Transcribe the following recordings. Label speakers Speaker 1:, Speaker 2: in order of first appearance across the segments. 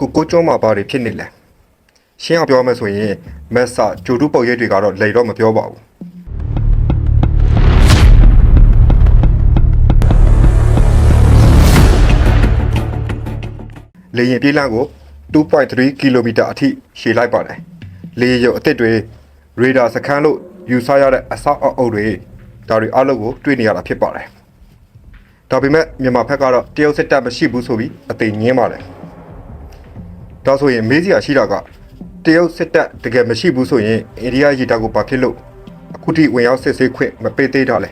Speaker 1: ကိုကိုကျော်မှာဘာတွေဖြစ်နေလဲရှင်းအောင်ပြောမယ်ဆိုရင်မက်ဆာဂျိုတူပုံရိပ်တွေကတော့လိန်တော့မပြောပါဘူးလေရင်ပြေးလမ်းကို2.3ကီလိုမီတာအထိရှည်လိုက်ပါတယ်လေရင်ရုပ်အသစ်တွေရေဒါစခန်းလို့ယူဆရတဲ့အဆောက်အအုပ်တွေဒါတွေအလုပ်ကိုတွေ့နေရတာဖြစ်ပါတယ်ဒါပေမဲ့မြန်မာဘက်ကတော့တရုတ်စစ်တပ်မရှိဘူးဆိုပြီးအသိငင်းပါတယ် ဒါဆိုရင်မေးစရာရှိတာကတရုတ်စစ်တပ်တကယ်မရှိဘူးဆိုရင်အိန္ဒိယရေတပ်ကိုဘာဖြစ်လို့အခုထိဝင်ရောက်စစ်ဆေးခွင့်မပေးသေးတာလဲ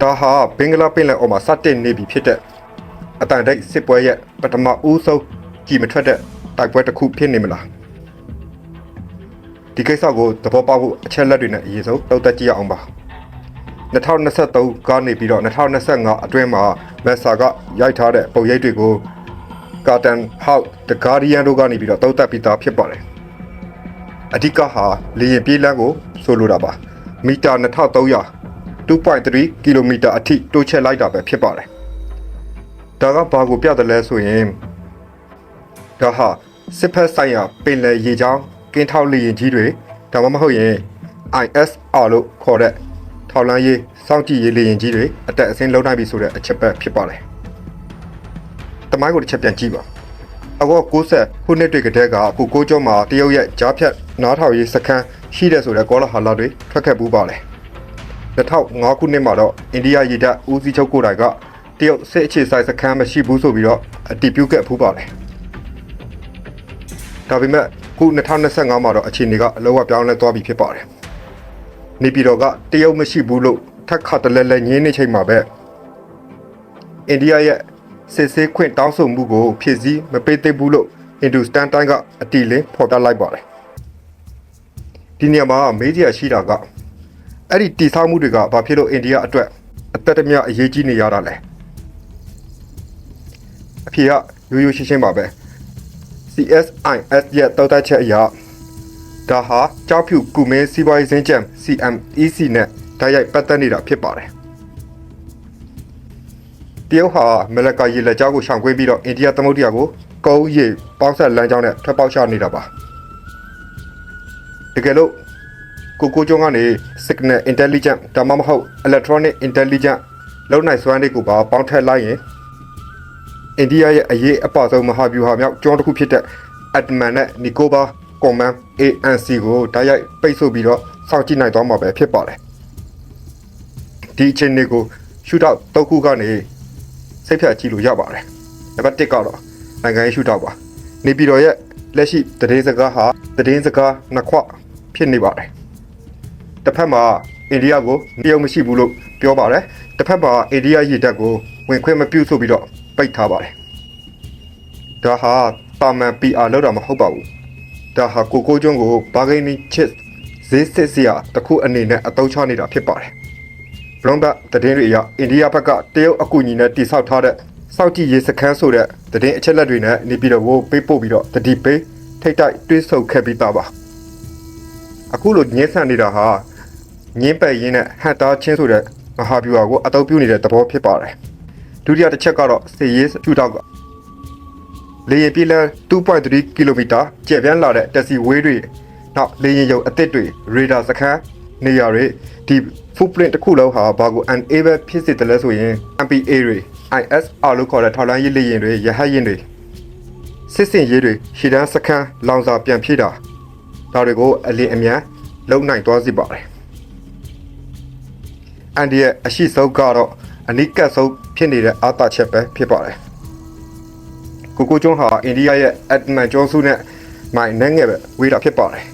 Speaker 1: ဒါဟာဘင်္ဂလားပင်လယ်အော်မှာစတင်နေပြီဖြစ်တဲ့အတန်တိတ်စစ်ပွဲရဲ့ပထမဦးဆုံးကြည်မထွက်တဲ့တိုက်ပွဲတစ်ခုဖြစ်နေမလားဒီကိစ္စကိုသဘောပေါက်ဖို့အချက်လက်တွေနဲ့အရေးဆုံးတောက်တက်ကြည့်ရအောင်ပါ2023ကနေပြီးတော့2025အတွင်းမှာမက်ဆာကရိုက်ထားတဲ့ပုံရိပ်တွေကို ကာတန်ဟောက်ဒဂါဒီယန်တို့ကနေပြီးတော့တောက်တက်ပြီးသားဖြစ်ပါတယ်အဓိကဟာလေရင်ပြေးလမ်းကိုဆိုလိုတာပါမီတာ2300 2.3ကီလိုမီတာအထိတိုးချဲ့လိုက်တာပဲဖြစ်ပါတယ်ဒါကဘာကိုပြတယ်လဲဆိုရင်ဒါဟာစစ်ဖက်ဆိုင်ရာပင်လယ်ရေကြောင်းကင်းထောက်လေရင်ကြီးတွေဒါမှမဟုတ်ရင် ISR လို့ခေါ်တဲ့ထောက်လန်းရေးစောင့်ကြည့်ရေးလေရင်ကြီးတွေအတက်အဆင်းလုံးနိုင်ပြီဆိုတဲ့အချက်ပဲဖြစ်ပါတယ်။တ မိုင်းကိုတစ်ချက်ပြန်ကြည့်ပါ။အခု60ခုနှစ်တွေကတည်းကအခုကိုကျော်မှာတရုတ်ရဲ့ကြားဖြတ်နားထောင်ရေးစခန်းရှိတဲ့ဆိုတဲ့ကောလာဟာလာတွေထွက်ခဲ့ပူးပါလေ။2005ခုနှစ်မှာတော့အိန္ဒိယရေတပ်ဦးစီးချုပ်ကိုယ်တိုင်ကတရုတ်စစ်အခြေဆိုင်စခန်းမရှိဘူးဆိုပြီးတော့အတည်ပြုခဲ့ဖူးပါလေ။ဒါပေမဲ့ခု2025မှာတော့အခြေအနေကအလုံးဝပြောင်းလဲသွားပြီဖြစ်ပါတယ်။နေပြည်တော်ကတရုတ်မရှိဘူးလို့ထက်ခါတလဲလဲညင်းနေချိန်မှာပဲအိန္ဒိယရဲ့ စစ်ဆေးခွင့်တောင်းဆိုမှုကိုဖြည့်ဆည်းမပေးသေးဘူးလို့ဟင်ဒူစတန်တိုင်းကအတီလင်းဖော်ပြလိုက်ပါတယ်။ဒီနေရာမှာမေးစရာရှိတာကအဲ့ဒီတိဆောက်မှုတွေကဘာဖြစ်လို့အိန္ဒိယအတွက်အသက်တမျှအရေးကြီးနေရတာလဲ။အဖြေကရိုးရိုးရှင်းရှင်းပါပဲ။ CSIS ရဲ့တောက်တချက်အရာဒါဟာကြောက်ဖြူကုမင်းစီးပွားရေးစင်းချမ် CMEC နဲ့တိုက်ရိုက်ပတ်သက်နေတာဖြစ်ပါတယ်။ တရုတ်ဟာမလကာရေလက်ကြားကိုရှောင်ကွင်းပြီးတော့အိန္ဒိယသမုဒ္ဒရာကိုကုန်းရေပေါင်းဆက်လမ်းကြောင်းနဲ့ထွက်ပေါက်ချနေတာပါ။တကယ်လို့ကိုကိုကျုံကနေ signal intelligent ဒါမှမဟုတ် electronic intelligent လုံနိုင်စွမ်းတွေကိုပါပေါင်းထည့်လိုက်ရင်အိန္ဒိယရဲ့အရေးအပဆုံးမဟာဗျူဟာမြောက်ကျွန်းတစ်ခုဖြစ်တဲ့ Atman နဲ့ Nicobar Command ANC ကိုတိုက်ရိုက်ပိတ်ဆို့ပြီးတော့စောင့်ကြည့်နိုင်သွားမှာပဲဖြစ်ပါတယ်။ဒီအချိန်တွေကိုရှုထောက်တုတ်ခုကနေ စိတ်ဖြတ်ကြည့်လို့ရပါတယ်။နံပါတ်1ကတော့နိုင်ငံရေးရှုထောက်ပါ။နေပြည်တော်ရဲ့လက်ရှိသတင်းစကားဟာသတင်းစကားနှစ်ခွဖြစ်နေပါတယ်။တစ်ဖက်မှာအိန္ဒိယကိုတရုတ်မရှိဘူးလို့ပြောပါတယ်။တစ်ဖက်မှာအိန္ဒိယရေတပ်ကိုဝင်ခွင့်မပြုဆိုပြီးတော့ပိတ်ထားပါတယ်။ဒါဟာပါမန် PR လောက်တာမဟုတ်ပါဘူး။ဒါဟာကိုကိုကျွန်းကိုဘာဂိနီချစ်ဈေးစစ်စရာတစ်ခုအနေနဲ့အသုံးချနေတာဖြစ်ပါတယ်။ Bloomberg သတင်းတွေအရအိန္ဒိယဘက်ကတရုတ်အကူအညီနဲ့တိစောက်ထားတဲ့စောက်ကြည့်ရေးစခန်းဆိုတဲ့သတင်းအချက်လက်တွေနဲ့နေပြည်တော်ကိုပေးပို့ပြီးတော့တတိပေးထိတ်တိုက်တွင်းဆုပ်ခဲ့ပြီးသားပါအခုလိုညှင်းဆန်နေတာဟာညင်းပယ်ရင်းနဲ့ဟန်တာချင်းဆိုတဲ့မဟာဗျူဟာကိုအသုံးပြုနေတဲ့သဘောဖြစ်ပါတယ်ဒုတိယတစ်ချက်ကတော့စေရေးရှုထောက်ကလေယာဉ်ပြေးလမ်း2.3ကီလိုမီတာကျယ်ပြန့်လာတဲ့တက်စီဝေးတွေနောက်လေယာဉ်ရုပ်အသစ်တွေရေဒါစခန်း နေရာတွေဒီ footprint တစ်ခုလုံးဟာဘာကို unable ဖြစ်စေတယ်လဲဆိုရင် MPA တွေ ISR လို့ခေါ်တဲ့ထောက်လှမ်းရေးလေယာဉ်တွေရဟတ်ယာဉ်တွေစစ်စင်ရေးတွေရှီတန်းစခန်းလောင်စာပြန်ဖြည့်တာဒါတွေကိုအလင်းအမြန်လုံနိုင်သွားစေပါတယ်။အန်ဒီရဲ့အရှိဆုံးကတော့အနိကတ်ဆုံးဖြစ်နေတဲ့အာတာချက်ပဲဖြစ်ပါတယ်။ကိုကိုကျွန်းဟာအိန္ဒိယရဲ့အက်ဒမန်ကျွန်းစုနဲ့မိုင်နဲ့ငယ်ပဲဝေးတာဖြစ်ပါတယ်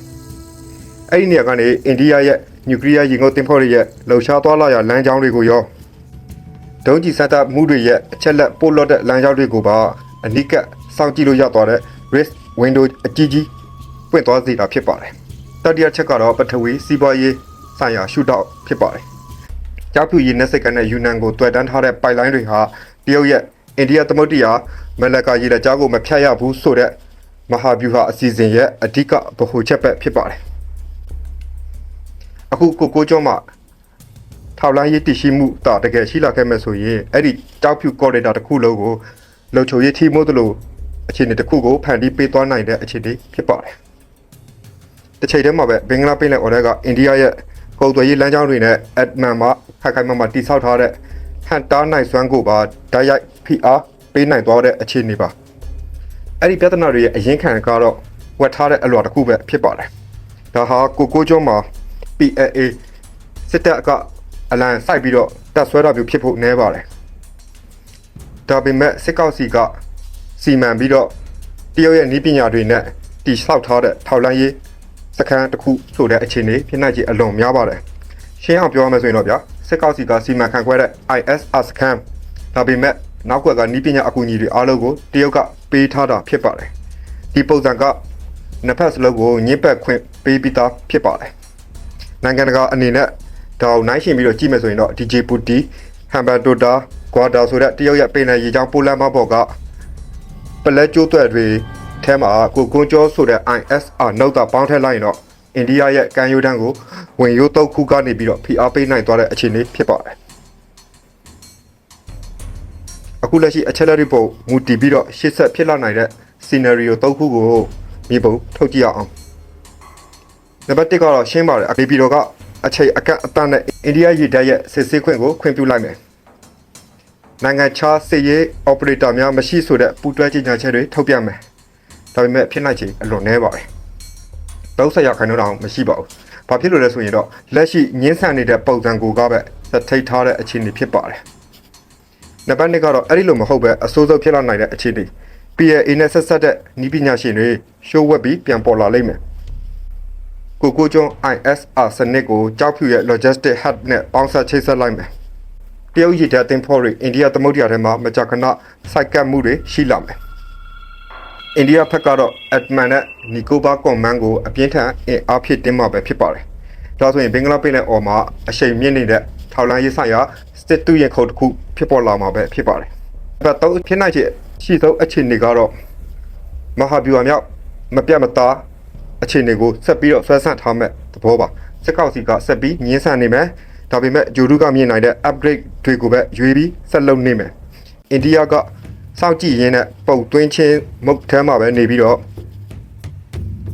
Speaker 1: ။အဲ့ဒီနေရာကနေအိန္ဒိယရဲ့ နျူကလ িয়ার ရေငုပ်တင်ဖို့ရဲ့လှုပ်ရှားသွားလာရလမ်းကြောင်းတွေကိုရောဒုံးကျည်စက်တပ်မှုတွေရဲ့အချက်လက်ပို့လော့တဲ့လမ်းကြောင်းတွေကိုပါအနိကတ်စောင့်ကြည့်လို့ရသွားတဲ့ risk window အကြီးကြီးပွင့်သွားစေတာဖြစ်ပါတယ်။တတိယချက်ကတော့ပထဝီစီးပွားရေးဆိုင်ရာရှုထောင့်ဖြစ်ပါတယ်။ကြောက်ဖြူရည်နဲ့စိတ်ကနဲ့ယူနန်ကိုတွေ့တန်းထားတဲ့ပိုက်လိုင်းတွေဟာတရုတ်ရဲ့အိန္ဒိယသမုဒ္ဒရာမလကာရေလက်ကြားကိုမဖြတ်ရဘူးဆိုတဲ့မဟာဗျူဟာအစီအစဉ်ရဲ့အဓိကဗဟိုချက်ပဲဖြစ်ပါတယ်။ အခုကိုကိုကျော်မှာထောက်လိုင်းရေးတည်ရှိမှုတာတကယ်ရှိလာခဲ့မဲ့ဆိုရင်အဲ့ဒီတောက်ဖြူကော်ရီဒါတစ်ခုလုံးကိုလုံချုံရေးထိမို့သလိုအခြေအနေတစ်ခုကိုဖန်တီးပေးသွားနိုင်တဲ့အခြေအနေဖြစ်ပါတယ်။တစ်ချိန်တည်းမှာပဲဘင်္ဂလားပင်လယ်အော်ထဲကအိန္ဒိယရဲ့ကုန်သွယ်ရေးလမ်းကြောင်းတွေနဲ့အက်ဒမန်မှာခိုင်ခိုင်မာမာတိဆောက်ထားတဲ့ဟန်တာနိုင်စွမ်းကိုပါဓာတ်ရိုက်ဖိအားပေးနိုင်သွားတဲ့အခြေအနေပါ။အဲ့ဒီပြဿနာတွေရဲ့အရင်ခံကတော့ဝတ်ထားတဲ့အလွာတစ်ခုပဲဖြစ်ပါတယ်။ဒါဟာကိုကိုကျော်မှာ PAA စစ်တပ်ကအလံစိုက်ပြီးတော့တပ်ဆွဲတာမျိုးဖြစ်ဖို့နည်းပါတယ်။ဒါပေမဲ့စစ်ကောက်စီကစီမံပြီးတော့တရုတ်ရဲ့နည်းပညာတွေနဲ့တိဆောက်ထားတဲ့ထောက်လန်းရေးစခန်းတစ်ခုဆိုတဲ့အခြေအနေဖြစ်နိုင်ခြေအလွန်များပါတယ်။ရှင်းအောင်ပြောရမယ်ဆိုရင်တော့ဗျာစစ်ကောက်စီကစီမံခန့်ခွဲတဲ့ ISR စခန်းဒါပေမဲ့နောက်ကွက်ကနည်းပညာအကူအညီတွေအားလုံးကိုတရုတ်ကပေးထားတာဖြစ်ပါတယ်။ဒီပုံစံကနှစ်ဖက်စလုံးကိုညှိပက်ခွင့်ပေးပြီးသားဖြစ်ပါတယ်။ နိုင်ငံတကာအနေနဲ့ဒါကိုနိုင်ရှင်ပြီးတော့ကြည့်မယ်ဆိုရင်တော့ DJ Putti, Hambantota, Guarda ဆိုတဲ့တရုတ်ရဲ့ပင်လယ်ရေကြောင်းပိုလန်မဘော်ကပလက်ကျိုးသွက်တွေထဲမှာကိုကွန်းကျော်ဆိုတဲ့ ISR နောက်တာပေါင်းထည့်လိုက်ရင်တော့အိန္ဒိယရဲ့ကမ်းရိုးတန်းကိုဝင်ရိုးတုတ်ခုကနေပြီးတော့ဖိအားပေးနိုင်သွားတဲ့အခြေအနေဖြစ်ပါတယ်။အခုလက်ရှိအချက်လက်တွေပုံမူတည်ပြီးတော့ရှေ့ဆက်ဖြစ်လာနိုင်တဲ့ scenario တုတ်ခုကိုမြေပုံထုတ်ကြည့်ရအောင်။ နံပါတ်1ကတော့ရှင်းပါတယ်အပေပြည်တော်ကအချိန်အကန့်အသတ်နဲ့အိန္ဒိယရေတပ်ရဲ့စစ်ဆေးခွင့်ကိုခွင့်ပြုလိုက်မယ်။နိုင်ငံခြားစစ်ရေး operator များမရှိဆိုတဲ့ပူးတွဲကြေညာချက်တွေထုတ်ပြန်မယ်။ဒါပေမဲ့ဖြစ်နိုင်ချေအလွန်နည်းပါတယ်။30ရာခိုင်နှုန်းတောင်မရှိပါဘူး။ဘာဖြစ်လို့လဲဆိုရင်တော့လက်ရှိငင်းဆန်နေတဲ့ပုံစံကိုကပဲစထိတ်ထားတဲ့အခြေအနေဖြစ်ပါတယ်။နံပါတ်2ကတော့အဲ့ဒီလိုမဟုတ်ပဲအစိုးဆုံးဖြစ်လာနိုင်တဲ့အခြေအနေ PAA နဲ့ဆက်ဆက်တဲ့နီးပညာရှင်တွေရှိုးဝက်ပြီးပြန်ပေါ်လာလိမ့်မယ်။ ကိုကိုကျွန်း ISR စနစ်ကိုကြောက်ဖြူရဲ့ logistic hub နဲ့ပေါင်းစပ်ချိတ်ဆက်လိုက်မယ်။တရုတ်ရည်တပ်တင်ဖို့တွေအိန္ဒိယသမုဒ္ဒရာထဲမှာမကြာခဏစိုက်ကပ်မှုတွေရှိလာမယ်။အိန္ဒိယဘက်ကတော့ Atman နဲ့ Nicobar Command ကိုအပြင်းထန်အင်အားဖြစ်တင်းမှာပဲဖြစ်ပါတယ်။ဒါဆိုရင်ဘင်္ဂလားပင်လယ်အော်မှာအရှိန်မြင့်နေတဲ့ထောက်လန်းရေးဆိုင်ရာစစ်တူရင်ခုတ်တစ်ခုဖြစ်ပေါ်လာမှာပဲဖြစ်ပါတယ်။ဘတ်တော့ဖြစ်နိုင်ချေရှိသောအခြေအနေကတော့မဟာဗျူဟာမြောက်မပြတ်မသား အခြေအနေကိုဆက်ပြီးတော့ဆွဲဆန့်ထားမဲ့သဘောပါစစ်ကောက်စီကဆက်ပြီးညှင်းဆန်နေမယ်ဒါပေမဲ့ဂျိုဒူကမြင်နိုင်တဲ့ upgrade တွေကိုပဲရွေးပြီးဆက်လုပ်နေမယ်အိန္ဒိယကစောင့်ကြည့်ရင်းနဲ့ပုံသွင်းချင်းမုတ်ထဲမှာပဲနေပြီးတော့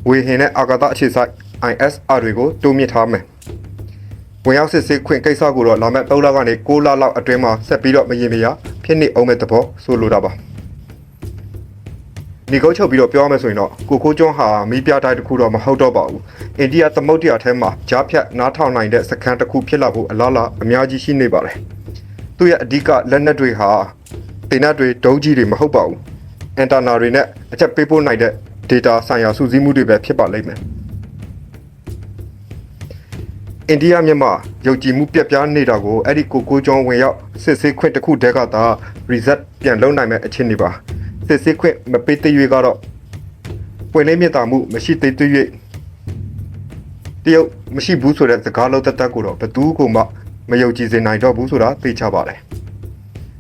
Speaker 1: ဝေဟင်နဲ့အာကာသအခြေစိုက် ISR တွေကိုတိုးမြင့်ထားမယ်ဝင်ရောက်စစ်ဆေးခွင့်ကိစ္စကိုတော့လာမယ့်3လကနေ6လလောက်အတွင်းမှာဆက်ပြီးတော့မရင်မရဖြစ်နေအောင်မဲ့သဘောဆိုလိုတာပါ ဒီကုတ်ချုပ်ပြီးတော့ပြောရမယ်ဆိုရင်တော့ကိုကိုကျွန်းဟာမီးပြတိုင်းတစ်ခုတော့မဟုတ်တော့ပါဘူးအိန္ဒိယသမုဒ္ဒရာထဲမှာကြားဖြတ်နားထောင်နိုင်တဲ့စခန်းတစ်ခုဖြစ်လာဖို့အလားအလာအများကြီးရှိနေပါတယ်သူ့ရဲ့အဓိကလက်နက်တွေဟာတင်နက်တွေဒုံးကြီးတွေမဟုတ်ပါဘူးအင်တာနာတွေနဲ့အချက်ပေးပို့နိုင်တဲ့ data ဆိုင်ရာစုစည်းမှုတွေပဲဖြစ်ပါလိမ့်မယ်အိန္ဒိယမြန်မာယုံကြည်မှုပြက်ပြားနေတာကိုအဲ့ဒီကိုကိုကျောင်းဝင်ရောက်စစ်ဆေးခွင့်တစ်ခုတည်းကသာ reset ပြန်လုပ်နိုင်မဲ့အခြေအနေပါ စစ်ဆေးခွင့်မပေးသေး၍ကတော့ပွင့်လင်းမြတ်တာမှုမရှိသေးသေး၍တရုတ်မရှိဘူးဆိုတဲ့စကားလုံးတက်တက်ကိုတော့ဘသူကိုမှမယုံကြည်စေနိုင်တော့ဘူးဆိုတာသိချပါတယ်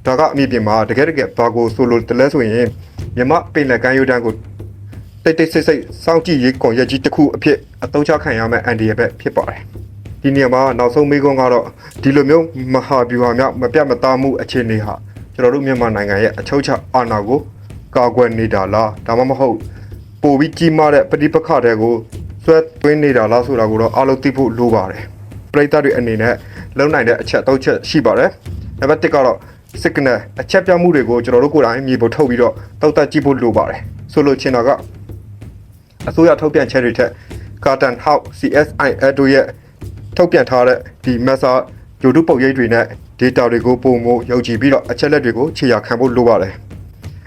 Speaker 1: ဒါကအမိပြင်မှာတကယ်တကယ်ဘာကိုဆိုလိုတလဲဆိုရင်မြမပင်လယ်ကမ်းရိုးတန်းကိုတိတ်တိတ်ဆိတ်ဆိတ်စောင့်ကြည့်ရေးကွန်ရက်ကြီးတစ်ခုအဖြစ်အသုံးချခံရမယ့်အန်ဒီရဲ့ဘက်ဖြစ်ပါတယ်ဒီနေရာမှာနောက်ဆုံးမေးခွန်းကတော့ဒီလိုမျိုးမဟာဗျူဟာမြောက်မပြတ်မသားမှုအခြေအနေဟာကျွန်တော်တို့မြန်မာနိုင်ငံရဲ့အချုပ်ချအာဏာကို ကာကွယ်နေတာလားဒါမှမဟုတ်ပိုပြီးကြီးမားတဲ့ပဋိပက္ခတွေကိုဆွဲသွင်းနေတာလားဆိုတာကိုတော့အားလုံးသိဖို့လိုပါတယ်ပရိသတ်တွေအနေနဲ့လုံနိုင်တဲ့အချက်၃ချက်ရှိပါတယ်နံပါတ်1ကတော့ signal အချက်ပြမှုတွေကိုကျွန်တော်တို့ကိုယ်တိုင်မြေပေါ်ထုတ်ပြီးတော့တောက်တက်ကြည့်ဖို့လိုပါတယ်ဆိုလိုချင်တာကအစိုးရထုတ်ပြန်ချက်တွေထက် Carton House CSIS တို့ရဲ့ထုတ်ပြန်ထားတဲ့ဒီ massa ဂျိုဒုပုတ်ရိပ်တွေနဲ့ data တွေကိုပုံမယုံကြည်ပြီးတော့အချက်လက်တွေကိုခြေရာခံဖို့လိုပါတယ်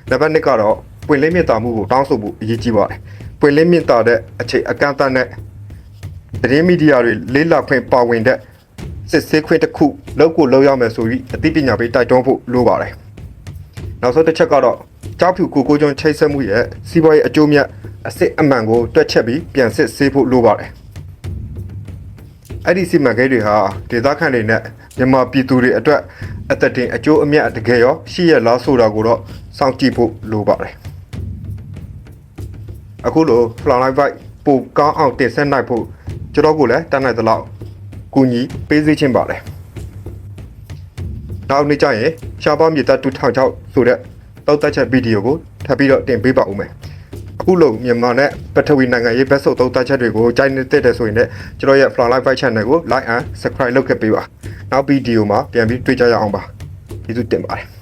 Speaker 1: နံပါတ်2ကတော့ပွင့်လင်းမြင့်တာမှုကိုတောင်းဆိုဖို့အရေးကြီးပါတယ်ပွင့်လင်းမြင့်တာတဲ့အချိန်အကန့်အသတ်နဲ့သတင်းမီဒီယာတွေလေးလာခွင့်ပါဝင်တဲ့စစ်ဆေးခွင့်တစ်ခုလောက်ကိုလောက်ရမယ်ဆိုပြီးအသိပညာပေးတိုက်တွန်းဖို့လိုပါတယ်နောက်ဆုံးတစ်ချက်ကတော့ကြောက်ဖြူကိုကိုကျွန်းချိတ်ဆက်မှုရဲ့စီးပွားရေးအကျိုးမြတ်အစစ်အမှန်ကိုတွက်ချက်ပြီးပြန်စစ်ဆေးဖို့လိုပါတယ် အဲ့ဒီစီမံကိန်းတွေဟာဒေသခံတွေနဲ့မြန်မာပြည်သူတွေအတွက်အသက်တင်အကျိုးအမြတ်တကယ်ရောရှိရလားဆိုတာကိုတော့စောင့်ကြည့်ဖို့လိုပါတယ်အခုလို flower light bike ပိုကောင်းအောင်တင်ဆက်နိုင်ဖို့ကျွန်တော်ကိုလည်းတတ်နိုင်သလောက်ကူညီပေးစေချင်ပါတယ်နောက်နေ့ကျရင်ရှားပါမြေတပ်တူထောင်ချောက်ဆိုတဲ့တောက်သက်ချက်ဗီဒီယိုကိုထပ်ပြီးတော့တင်ပေးပါဦးမယ် အခုလိုမြန်မာနဲ့ပထဝီနိုင်ငံရေးဘက်ဆုပ်တောက်သက်ချက်တွေကိုကြိုက်နေတဲ့တဲ့ဆိုရင်လည်းကျွန်တော်ရဲ့ Flower Live Fight Channel ကို like and subscribe လုပ်ခဲ့ပေးပါနောက်ဗီဒီယိုမှာပြန်ပြီးတွေ့ကြရအောင်ပါကျေးဇူးတင်ပါတယ်